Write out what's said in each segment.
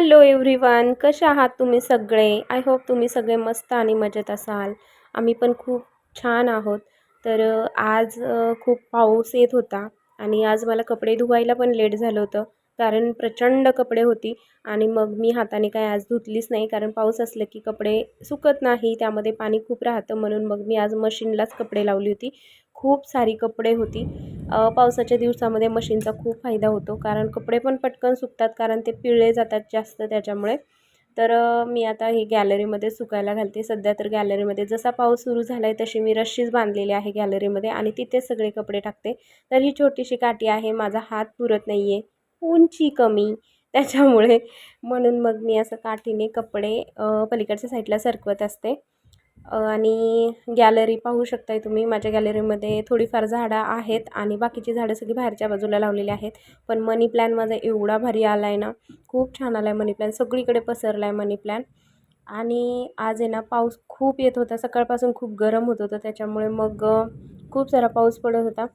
Hello everyone कसे आहात तुम्ही सगळे? आय होप तुम्ही सगळे मस्त आणि मजेत असाल. आम्ही पण खूप छान आहोत. तर आज खूप पाऊस येत होता आणि आज मला कपडे धुवायला पण लेट झालं होतं. कारण प्रचंड कपडे होती आणि मग मी हाताने काय आज धुतलीच नाही. कारण पाऊस असलं की कपडे सुकत नाही त्यामध्ये पाणी खूप राहतं म्हणून मग मी आज मशीनलाच कपडे लावली होती. खूप सारी कपडे होती. पावसाच्या दिवसामध्ये मशीनचा खूप फायदा होतो. कारण कपडे पण पटकन सुकतात कारण ते पिळले जातात जास्त त्याच्यामुळे. तर मी आता ही गॅलरीमध्ये सुकायला घालते. सध्या तर गॅलरीमध्ये जसा पाऊस सुरू झाला आहे तशी मी रश्शीच बांधलेली आहे गॅलरीमध्ये आणि तिथेच सगळे कपडे टाकते. तर ही छोटीशी काठी आहे माझा हात पुरत नाही आहे उंची कमी. त्याच्यामुळे म्हणून मग मी असं काठीने कपडे पलीकडच्या साईडला सरकवत असते. आणि गॅलरी पाहू शकताय तुम्ही. माझ्या गॅलरीमध्ये थोडीफार झाडं आहेत आणि बाकीची झाडं सगळी बाहेरच्या बाजूला लावलेली आहेत. पण मनी प्लॅन माझा एवढा भारी आला आहे ना खूप छान आला आहे मनी प्लॅन सगळीकडे पसरला आहे मनी प्लॅन आणि आज आहे ना पाऊस खूप येत होता. सकाळपासून खूप गरम होत होतं. त्याच्यामुळे मग खूप सारा पाऊस पडत होता.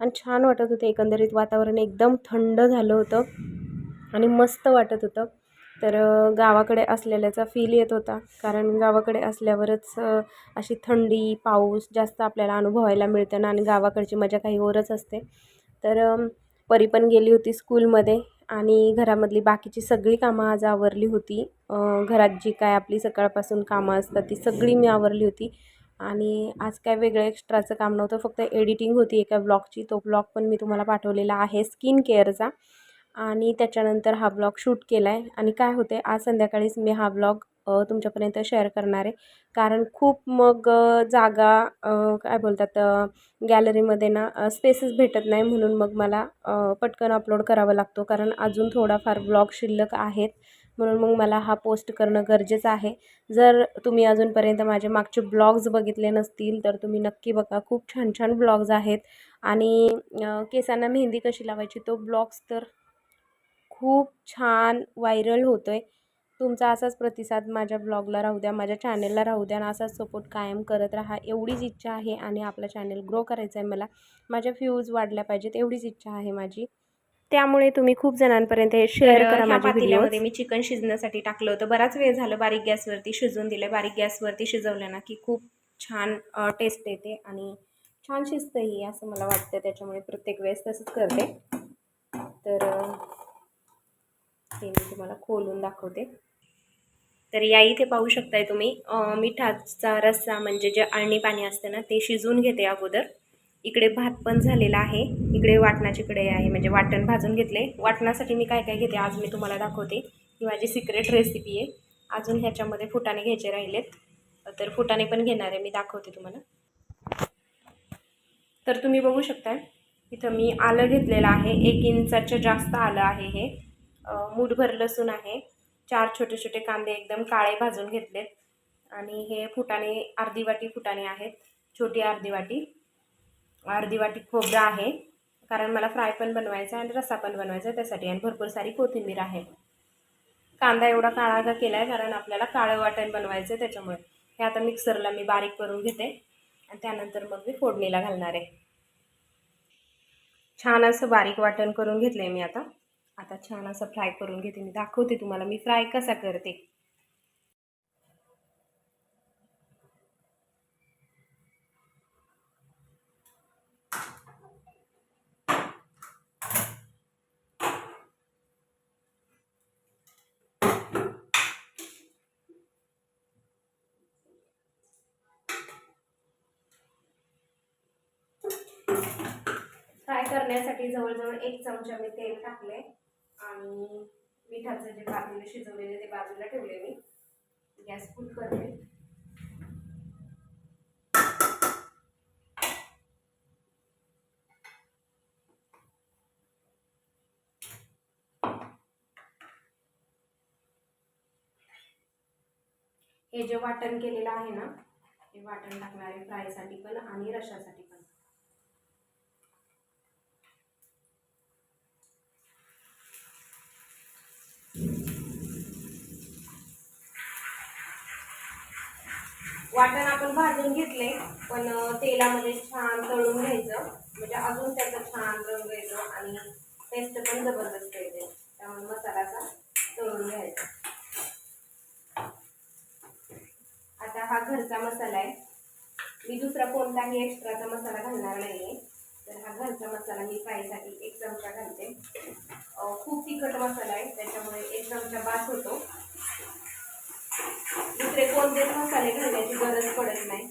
आणि छान वाटत होतं एकंदरीत वातावरण. एकदम थंड झालं होतं. आणि मस्त वाटत होतं. तर गावाकडे असलेल्याचा फील येत होता. कारण गावाकडे असल्यावरच अशी थंडी पाऊस जास्त आपल्याला अनुभवायला मिळतं ना आणि गावाकडची मजा काही ओरच असते. तर परी पण गेली होती स्कूलमध्ये आणि घरामधली बाकीची सगळी कामं आज आवरली होती. घरात जी काय आपली सकाळपासून कामं असतात ती सगळी मी आवरली होती. आणि आज काय वेगळं एक्स्ट्राचं काम नव्हतं फक्त एडिटिंग होती एका ब्लॉगची तो ब्लॉग पण मी तुम्हाला पाठवलेला आहे स्किन केअरचा आणि त्याच्यानंतर हा ब्लॉग शूट केला आहे आणि काय होते आज संध्याकाळीच मी हा ब्लॉग तुमच्यापर्यंत शेअर करणार आहे. कारण खूप मग जागा काय बोलतात गॅलरीमध्ये ना स्पेसेस भेटत नाही म्हणून मग मला पटकन अपलोड करावा लागतो. कारण अजून थोडाफार ब्लॉग शिल्लक आहेत म्हणून मग मला हा पोस्ट करणं गरजेचं आहे. जर तुम्ही अजूनपर्यंत माझे मागचे ब्लॉग्स बघितले नसतील तर तुम्ही नक्की बघा. खूप छान छान ब्लॉग्ज आहेत. आणि केसांना मेहंदी कशी लावायची तो ब्लॉग्स तर खूप छान व्हायरल होतो आहे तुमचा असाच प्रतिसाद माझ्या ब्लॉगला राहू द्या माझ्या चॅनेलला राहू द्या आणि असाच सपोर्ट कायम करत राहा. एवढीच इच्छा आहे आणि आपलं चॅनेल ग्रो करायचं आहे मला. माझ्या व्ह्यूज वाढल्या पाहिजेत एवढीच इच्छा आहे माझी. त्यामुळे तुम्ही खूप जणांपर्यंत हे शेअर करा माझ्या व्हिडिओमध्ये मी चिकन शिजण्यासाठी टाकलं होतं. बराच वेळ झालं बारीक गॅसवरती शिजवून दिलं बारीक गॅसवरती शिजवलं ना की खूप छान टेस्ट येते आणि छान शिजतंही असं मला वाटतं. त्याच्यामुळे प्रत्येक वेळेस तसंच करते. तर हे मी तुम्हाला खोलून दाखवते. तर या इथे पाहू शकताय तुम्ही मिठाचा रस्सा म्हणजे जे अळणी पाणी असते ना ते शिजवून घेते अगोदर. इकडे भात पण झालेला आहे इकडे वाटणाची कढई आहे म्हणजे वाटण भाजून घेतले. वाटणासाठी मी काय काय घेते आज मी तुम्हाला दाखवते. ही माझी सिक्रेट रेसिपी आहे. अजून ह्याच्यामध्ये फुटाणे घ्यायचे राहिलेत. तर फुटाणे पण घेणार आहे मी दाखवते तुम्हाला. तर तुम्ही बघू शकता इथं मी आलं घेतलेलं आहे. एक इंचाच्या जास्त आलं आहे हे. मूठभर लसूण आहे. चार छोटे छोटे कांदे एकदम काळे भाजून घेतलेत. आणि हे फुटाणे अर्धी वाटी फुटाणे आहेत. छोटी अर्धी वाटी. अर्धी वाटी खोबरं आहे. कारण मला फ्राय पण बनवायचा आहे आणि रस्सा पण बनवायचा आहे त्यासाठी. आणि भरपूर सारी कोथिंबीर आहे. कांदा एवढा काळा का केला आहे कारण आपल्याला काळं वाटण बनवायचं आहे त्याच्यामुळे. हे आता मिक्सरला मी बारीक करून घेते. आणि त्यानंतर मग मी फोडणीला घालणार आहे. छान असं बारीक वाटण करून घेतलं आहे मी आता. आता छान असं फ्राय करून घेते. मी दाखवते तुम्हाला मी फ्राय कसा करते. फ्राय करण्यासाठी जवळजवळ एक चमचा मी तेल टाकले आणि मिठाचं जे पातेलं शिजवलेले ते बाजूला ठेवले मी. गॅस फुल करते. हे जे वाटण केलेलं आहे ना हे वाटण टाकणार आहे फ्रायसाठी पण आणि रशासाठी पण. वाटण आपण भाजून घेतले पण तेलामध्ये छान तळून घ्यायचं. म्हणजे अजून त्याचा छान रंग येतो आणि टेस्ट पण जबरदस्त येते. त्यामुळे मसाल्याचा तळून घ्यायचा. आता हा घरचा मसाला आहे. मी दुसरा कोणताही एक्स्ट्राचा मसाला घालणार नाहीये. तर हा घरचा मसाला मी फ्राईसाठी एक चमचा घालते. खूप तिखट मसाला आहे त्याच्यामुळे एक चमचा बास होतो. कोणतेच मसाले घालण्याची गरज पडत नाही.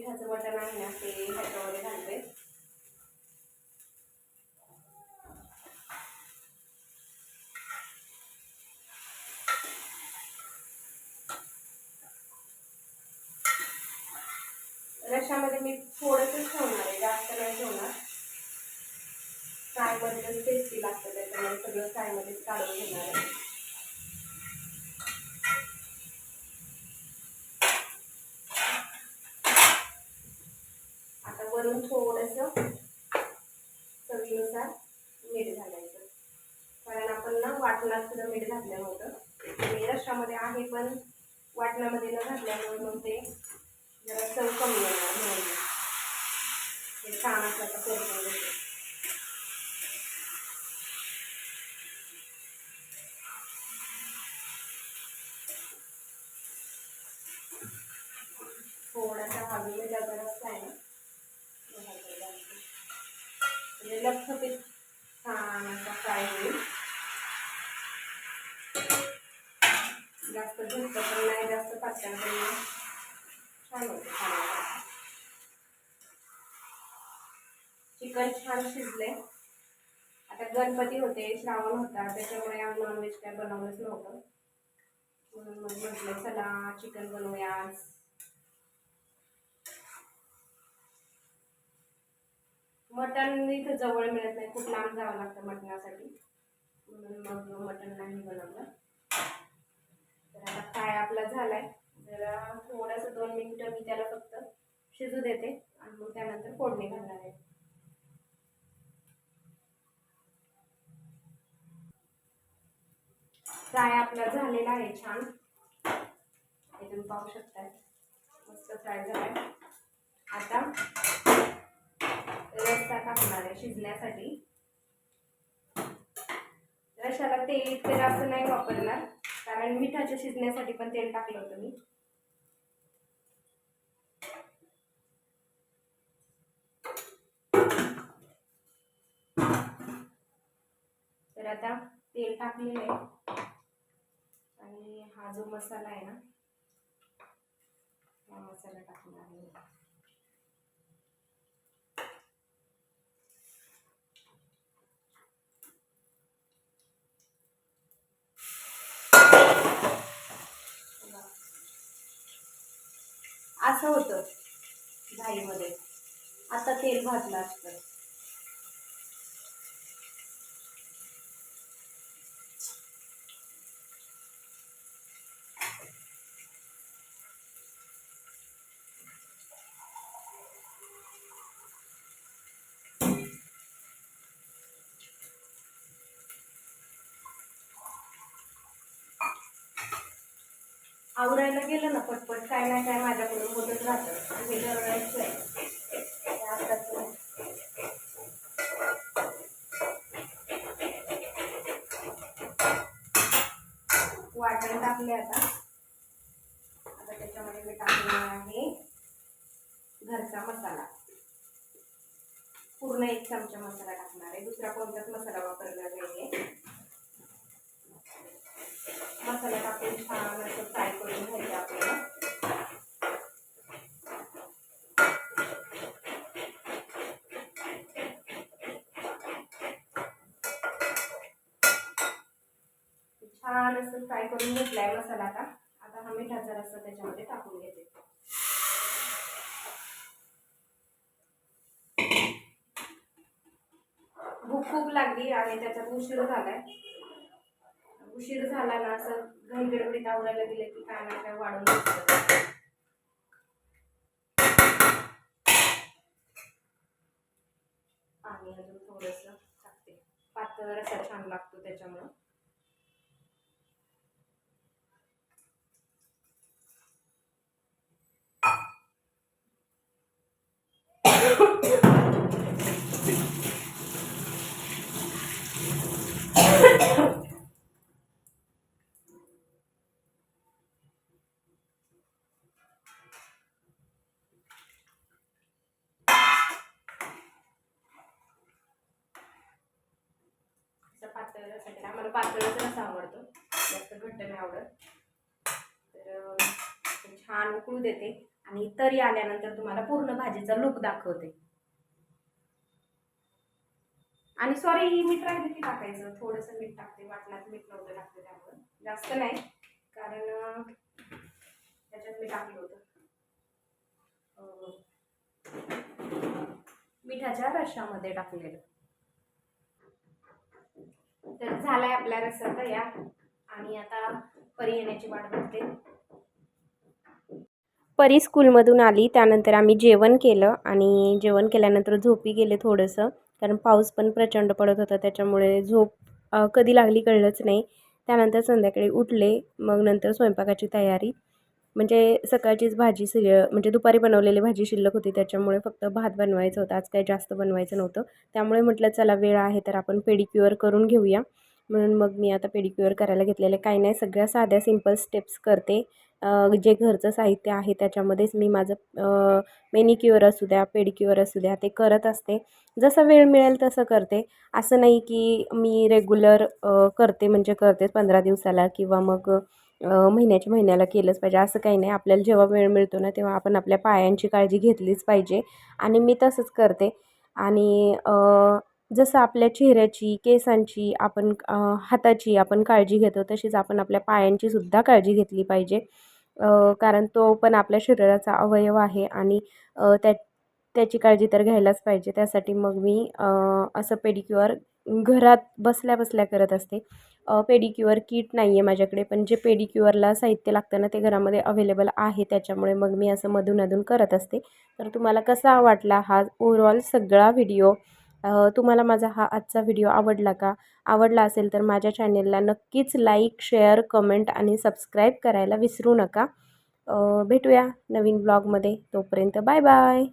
त्यातले जे मिठाचं बटन आहे ना ते ह्याच्यामध्ये घालते रशामध्ये मी थोडंसं ठेवणार आहे जास्त नाही ठेवणार. फ्रायमध्येच टेस्टी लागतं त्याच्यामुळे सगळं फ्रायमध्येच काढून घेणार आहे आता वरून थोडंसं चवीनुसार मीठ घालायचं कारण आपण वाटणात सुद्धा मीठ घातलं नव्हतं आणि रश्शामध्ये आहे पण वाटणामध्ये न घातल्यामुळे मग ते जरा चव कमी येणार म्हणून. ते छान असं आता परतून घेते थोडासा हळदी डबरच आहे ना. म्हणजे लक्ष लक्षपित छान असा फ्राय होईल जास्त घट्ट पण नाही जास्त पातळ पण नाही छान होते खाण्यासाठी चिकन छान शिजले. आता गणपती होते श्रावण होता त्याच्यामुळे आम्ही नॉनव्हेज काय बनवलंच नव्हतं. म्हणून मग म्हटलं चला चिकन बनवूया आज. मटण इथं जवळ मिळत नाही खूप लांब जावं लागतं मटणासाठी. म्हणून मग मटण नाही बनवलं. तर आता फ्राय आपला झालाय. जरा थोडंसं दोन मिनिटं मी त्याला फक्त शिजू देते आणि मग त्यानंतर फोडणी घालणार आहे. फ्राय आपला झालेला आहे छान. हे तुम्ही पाहू शकताय. मस्त फ्राय झालाय. आता रस्सा टाकणार आहे शिजण्यासाठी. रशाला तेल इतकं जास्त नाही वापरणार कारण मिठाच्या शिजण्यासाठी पण तेल टाकलं होतं मी. तर आता तेल टाकलेलं आहे. हा जो मसाला आहे ना हा मसाला टाकणार आहे. असं होतं घाईमध्ये आता तेल भाजलं असतं. आवरायला गेलं ना पटपट काय नाही काय माझ्याकडून होतच राहतं. आणि हे दरवेळेस आहे आताच वाटण टाकले आता. आता त्याच्यामध्ये मी टाकणार आहे घरचा मसाला. पूर्ण एक चमचा मसाला टाकणार आहे. दुसरा कोणताच मसाला वापरणार आहे मसाला टाकून छान असं फ्राय करून घ्यायचं आपल्याला. छान असं फ्राय करून घेतलाय मसाला आता. आता हा मिठाचा रस्सा त्याच्यामध्ये टाकून घेते. भूक खूप लागली आणि त्याच्यात उशीर झालाय. उशीर झाला ना असं घाई गडबडीत आवरायला की काय ना काय वाढून पाणी अजून थोडंसं टाकते. पातळ असा छान लागतो त्याच्यामुळं. आवडत. तर छान उकळू देते. आणि तरी आल्यानंतर तुम्हाला पूर्ण भाजीचा लुक दाखवते. आणि सॉरी ही मीठ राहिलं की टाकायचं. थोडंसं मीठ टाकते. वाटणात मीठ नव्हतं टाकते त्यामुळं. जास्त नाही. कारण त्याच्यात मी टाकलं होतं. मिठाच्या रशामध्ये टाकलेलं. तर झालाय आपला रस्सा तयार. आणि आता परी येण्याची वाट बघते. परी स्कूलमधून आली त्यानंतर आम्ही जेवण केलं आणि जेवण केल्यानंतर झोपी गेले थोडंसं. कारण पाऊस पण प्रचंड पडत होता त्याच्यामुळे झोप कधी लागली कळलंच नाही. त्यानंतर संध्याकाळी उठले मग नंतर स्वयंपाकाची तयारी. म्हणजे सकाळचीच भाजी सि म्हणजे दुपारी बनवलेली भाजी शिल्लक होती त्याच्यामुळे फक्त भात बनवायचं होतं. आज काही जास्त बनवायचं नव्हतं. त्यामुळे म्हटलं चला वेळ आहे तर आपण पेडिक्युअर करून घेऊया. म्हणून मग मी आता पेडिक्युअर करायला घेतलेले काही नाही सगळ्या साध्या सिंपल स्टेप्स करते. जे घरचं साहित्य आहे त्याच्यामध्येच मी माझं मेनिक्युअर असू द्या पेडिक्युअर असू द्या ते करत असते. जसं वेळ मिळेल तसं करते. असं नाही की मी रेग्युलर करते म्हणजे करतेच पंधरा दिवसाला किंवा मग महिन्याच्या महिन्याला केलंच पाहिजे. असं काही नाही. आपल्याला जेव्हा वेळ मिळतो ना तेव्हा आपण आपल्या पायांची काळजी घेतलीच पाहिजे. आणि मी तसंच करते. आणि जसं आपल्या चेहऱ्याची केसांची आपण हाताची आपण काळजी घेतो तशीच आपण आपल्या पायांची सुद्धा काळजी घेतली पाहिजे. कारण तो पण आपल्या शरीराचा अवयव आहे आणि त्या त्याची काळजी तर घ्यायलाच पाहिजे. त्यासाठी मग मी असं पेडिक्युअर घरात बसल्या बसल्या करत असते. पेडिक्युअर किट नाही आहे माझ्याकडे पण जे पेडिक्युअरला साहित्य लागतं ना ते घरामध्ये अवेलेबल आहे. त्याच्यामुळे मग मी असं मधून अधून करत असते. तर तुम्हाला कसा वाटला हा ओव्हरऑल सगळा व्हिडिओ तुम्हाला माझा हा आजचा व्हिडिओ आवडला का? आवडला असेल तर माझ्या चॅनेलला नक्कीच लाईक शेअर कमेंट आणि सबस्क्राईब करायला विसरू नका. भेटूया नवीन ब्लॉगमध्ये. तोपर्यंत बाय बाय.